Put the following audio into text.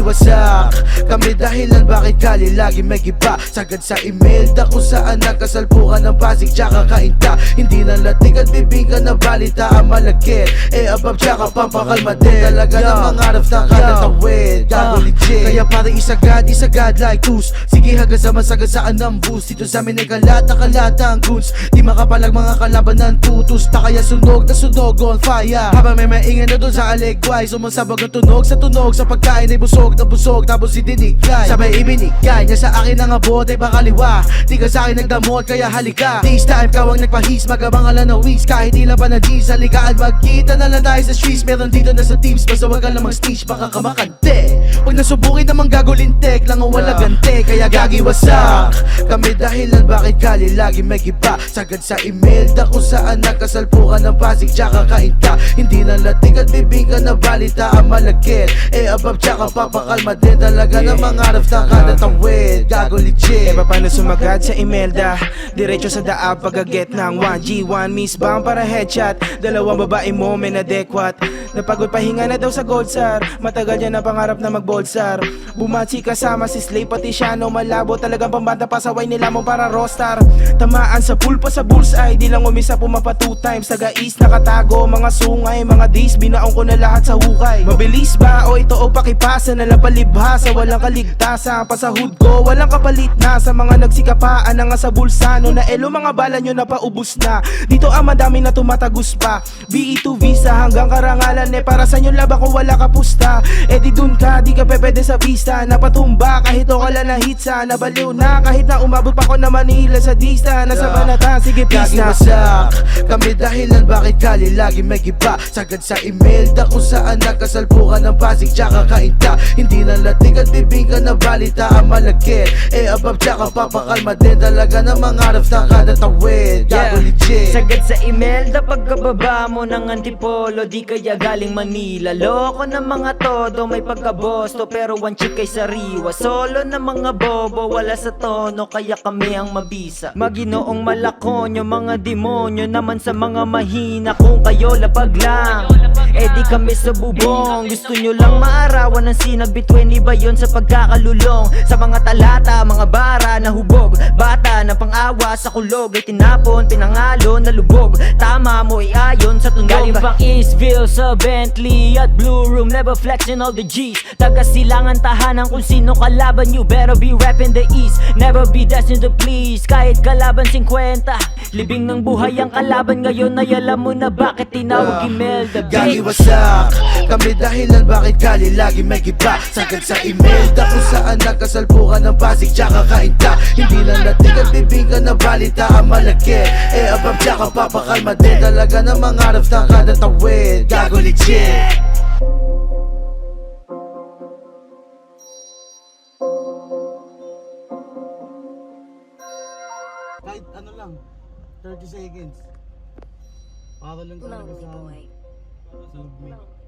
gagi wasak Kami dahilan bakit kali lagi may giba. Sagad sa email da kung saan nakasalpukan ng pasig tsaka kainta. Hindi na latig at bibingka na balita ang malagkit Eh abab tsaka pampakalma din. Talaga na mangarap ng katatawid Gago legit. Kaya parang isagad, isagad like tus Sige hanggang sa masagasaan ng boost. Dito sa amin ay kalata, kalata ang goons. Di makapalag mga kalaban ng tutus. Ta kaya sunog na sunog on fire. Habang may maingay na doon sa alegway Sumasabog ang tunog sa tunog. Sa pagkain ay busog na busog Tapos idinigay Sabay ibinigay niya sa akin ang abot ay pakaliwa Di ka sa akin nagdamot kaya halika. This time ka ang nagpahis Magabangalan na weeks Kahit ilan pa na G's Halikaan magkita na lang tayo sa streets. Meron dito na sa teams Basta wag ka lang mag-stage Baka ka makante. Pag nasubukin naman gagulintek Lang ang wala gante Kaya gagi wasak. Kami dahilan bakit kali lagi may giba. Sagad sa email Da kung saan nakasalpukan ng pasig Tsaka kainta Hindi na latig at bibingka na balita ang malagkit. Eh abab tsaka papakalma din Talaga na mangarap ng katatawid Gago legit. E paano sumagad sa Imelda Diretso sa daap pagaget ng 1G1 Miss Bang para headshot. Dalawang babae mo may nadekwat. Napagod pahinga na daw sa Goldsar Matagal niya na pangarap na magbolsar Bumatsi kasama si Slay pati siya no malabo. Talagang pambanta pasaway nila mo para rockstar Tamaan sa pulpa sa bullseye Di lang umisa pumapa two times. Taga east nakatago Mga sungay, mga days Binaong ko na lahat sa hukay. Mabilis ba o ito o pakipasa Na lapalibhasa Walang kaligtasan. Pasahod ko Walang kapalit na. Sa mga nagsikapaan Na nga sa bulsano Na elo mga bala nyo na paubos na. Dito ang madami na tumatagos pa. VE to visa hanggang karangalan Eh para sa inyo laban kung wala ka pusta. Eh di dun ka Di ka pwede sa vista. Napatumba kahit o kala na hitsa. Nabaliw na kahit na umabot pa ko na Manila sa dista. Nasa banata Sige pista. wasak Kami dahilan bakit kali lagi may giba Sagad sa email da kung saan nakasalpukan ng pasig tsaka kainta Hindi na latig at bibingka na balita ang malagkit Eh abab tsaka papakalma din Talaga na mangarap ng katatawid Gago legit. Sagad sa email da pagkababa mo ng antipolo. Di kaya galing Manila. Loko ng mga todo may pagkabosto. Pero one chick kay sariwa. Solo ng mga bobo wala sa tono. Kaya kami ang mabisa. Maginoong malakonyo mga demonyo Naman sa mga mahina. Kung kayo lapag lang Eh di kami sa bubong. Gusto nyo lang maarawan ng sinag Between iba yon sa pagkakalulong? Sa mga talata, mga bara na hubog. Bata na pang-awa sa kulog. Ay tinapon, pinangalo, nalubog Tama mo ay ayon sa tunog. Galing pang Eastville sa Bentley At Blue Room, never flexing all the G's Taga silangan tahanan kung sino kalaban You. Better be rapping the East. Never be destined to please. Kahit kalaban 50 Libing ng buhay ang kalaban. Ngayon Ay alam mo na bakit tinawag Imelda Gagi bitch. wasak. Kami dahilan bakit kali lagi may giba Sagad sa email da kung saan nakasalpukan ng pasig tsaka kainta. Hindi na latig at bibingka na balita ang malagkit Eh abab tsaka papakalma din. Talaga na mangarap ng katatawid. Gago legit. Kahit ano lang, 30 seconds. Para lang talaga sa, sa lugmit.